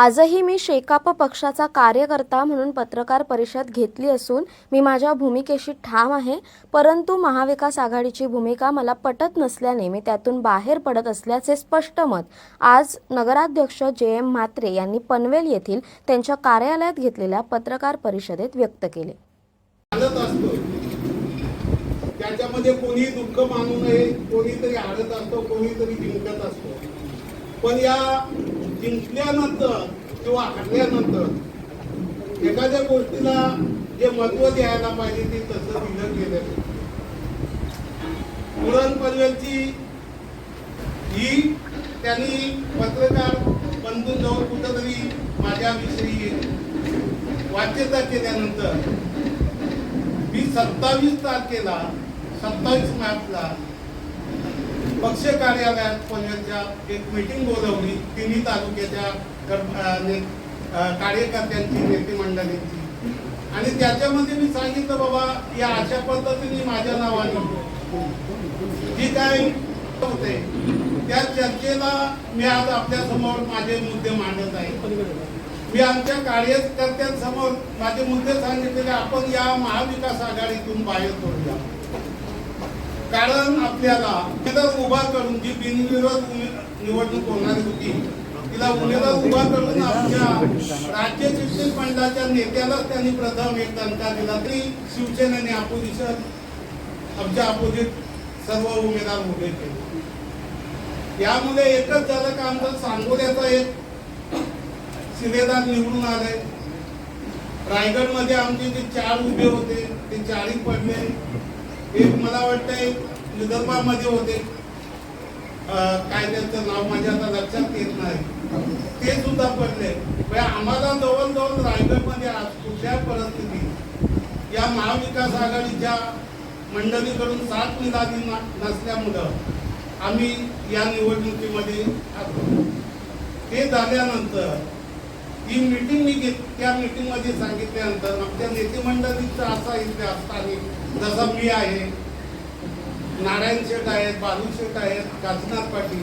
आजही मी शेकाप पक्षाचा कार्यकर्ता म्हणून पत्रकार परिषद घेतली असून मी माझ्या भूमिकेशी ठाम आहे परंतु महाविकास आघाडीची भूमिका मला पटत नसल्याने मी त्यातून बाहेर पडत असल्याचे स्पष्ट मत आज नगराध्यक्ष जे एम म्हात्रे यांनी पनवेल येथील त्यांच्या कार्यालयात घेतलेल्या पत्रकार परिषदेत व्यक्त केले. त्याच्यामध्ये कोणी दुःख मानू नये कोणीतरी हाडत असतो कोणीतरी जिंकत असतो. पण या जिंकल्यानंतर किंवा हरल्यानंतर एखाद्या गोष्टीला जे महत्त्व द्यायला पाहिजे ते तसं दिलं गेलं नाही. पुरण पनवेलची ही त्यांनी पत्रकार बंधू जाऊन कुठंतरी माझ्याविषयी वाच्यता केल्यानंतर मी सत्तावीस तारखेला सत्तावीस मार्चला पक्ष कार्यालयात पनवेलच्या एक मीटिंग बोलवली. तिन्ही तालुक्याच्या कार्यकर्त्यांची नेते मंडळींची आणि त्याच्यामध्ये मी सांगितलं बाबा या अशा पद्धतीने माझ्या नावाने जी काय होते त्या चर्चेला मी आज आपल्यासमोर माझे मुद्दे मांडत आहे. मी आमच्या कार्यकर्त्यांसमोर माझे मुद्दे सांगितलेले आपण या महाविकास आघाडीतून बाहेर पडूया. कारण आपल्याला उमेदवार उभा करून जी बिनविरोध निवडणूक होणार होती तिला उमेदवार उभा करून आपल्या राज्य शिक्षण मंडळाच्या नेत्यालाच त्यांनी प्रथम एक दणका दिला तरी शिवसेनेने अपोजिशन आमच्या अपोजिट सर्व उमेदवार उभे केले. यामुळे एकच झालं का आमचं सांगोल्याचा एक शिलेदार निवडून आले रायगडमध्ये आमचे जे चार उभे होते ते चारही पडले. एक मला वाटतंय विदर्भामध्ये होते. कायद्याचं काय त्यांचं नाव माझ्या आता लक्षात येत नाही. ते सुद्धा पडले. आम्हाला जवळजवळ रायगडमध्ये आज कुठल्या परिस्थितीत या महाविकास आघाडीच्या मंडळीकडून साथ मिळाली नसल्यामुळं आम्ही या निवडणुकीमध्ये आलो. ते झाल्यानंतर ही मीटिंग मी घेत त्या मीटिंगमध्ये सांगितल्यानंतर आमच्या नेते मंडळीचा असा इतिहास आहे जसं मी आहे. नारायण शेठ आहेत बालू शेठ आहेत काशीनाथ पाटील.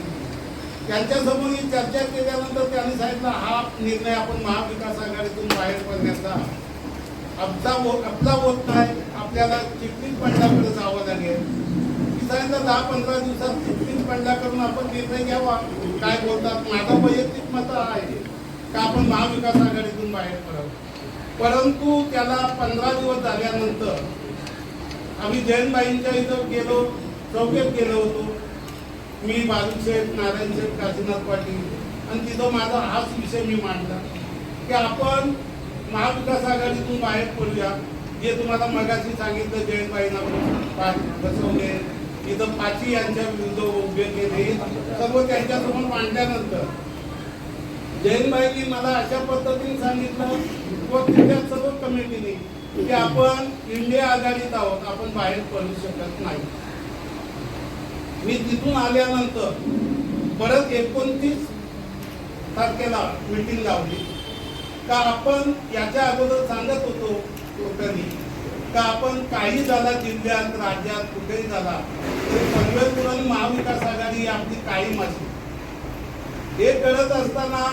त्यांच्यासमोर ही चर्चा केल्यानंतर त्यांनी सांगितलं हा निर्णय आपण महाविकास आघाडीतून बाहेर पडण्याचा आपला वो- आपला होत नाही आपल्याला चिटणीस पंडाकडे जावं लागेल. सांगितलं दहा पंधरा दिवसात चिटणीस पंडाकडून आपण निर्णय घ्यावा. काय बोलतात? माझं वैयक्तिक मत आहे का आपण महाविकास आघाडीतून बाहेर पडावं? परंतु त्याला पंधरा दिवस झाल्यानंतर आम्ही जैनबाईंच्या इथं गेलो चौकेत गेलो होतो. मी बाजूशेठ नारायण शेठ काशीनाथ पाटील. आणि तिथं माझा हाच विषय मी मांडला. की आपण महाविकास आघाडीतून बाहेर पडूया. जे तुम्हाला मगाशी सांगितलं जयंतबाईंना बसवले इथं पाची यांच्या विरुद्ध उभे केले सर्व त्यांच्यासमोर मांडल्यानंतर जयंतबाईंनी मला अशा पद्धतीने सांगितलं व तिथल्या सर्व की आपण इंडिया आघाडीत आहोत आपण बाहेर पडू शकत नाही. मी तिथून आल्यानंतर परत एकोणतीस तारखेला मीटिंग लावली. का आपण याच्या अगोदर सांगत होतो लोकांनी का आपण काही झाला जिल्ह्यात राज्यात कुठेही झाला तर पनवेल महाविकास आघाडी आपली काही माझी हे करत असताना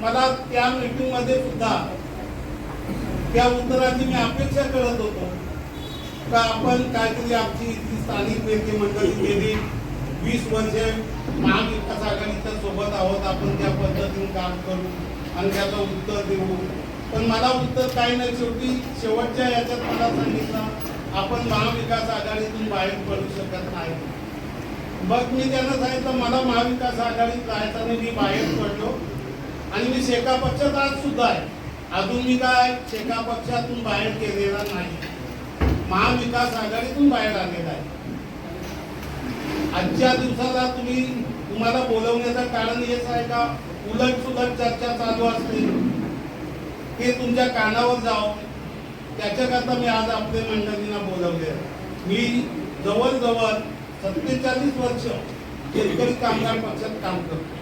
मला त्या मीटिंगमध्ये सुद्धा त्या उत्तराची मी अपेक्षा करत होतो. का आपण काहीतरी आमची इथली स्थानिक नेते मंडळी गेली वीस वर्षे महाविकास आघाडीच्या सोबत आहोत आपण त्या पद्धतीने काम करू आणि त्याचं उत्तर देऊ. पण मला उत्तर काही नाही शेवटी शेवटच्या याच्यात मला सांगितलं आपण महाविकास आघाडीतून बाहेर पडू शकत नाही. मग मी त्यांना सांगितलं मला महाविकास आघाडीत राहायचा नाही मी बाहेर पडलो आणि मी शेका पक्षात आज सुद्धा आहे. अजून मी काय शेका पक्षातून बाहेर गेलेला नाही. महाविकास आघाडीतून बाहेर आलेला आहे. आजच्या दिवसाला तुम्ही तुम्हाला बोलवण्याचं कारण हेच आहे का? उलट सुलट चर्चा चालू असते ते तुमच्या कानावर जावं. त्याच्याकरता मी आज आपल्या मंडळींना बोलवले आहे. मी जवळजवळ सत्तेचाळीस वर्ष शेतकरी कामगार पक्षात काम करतो.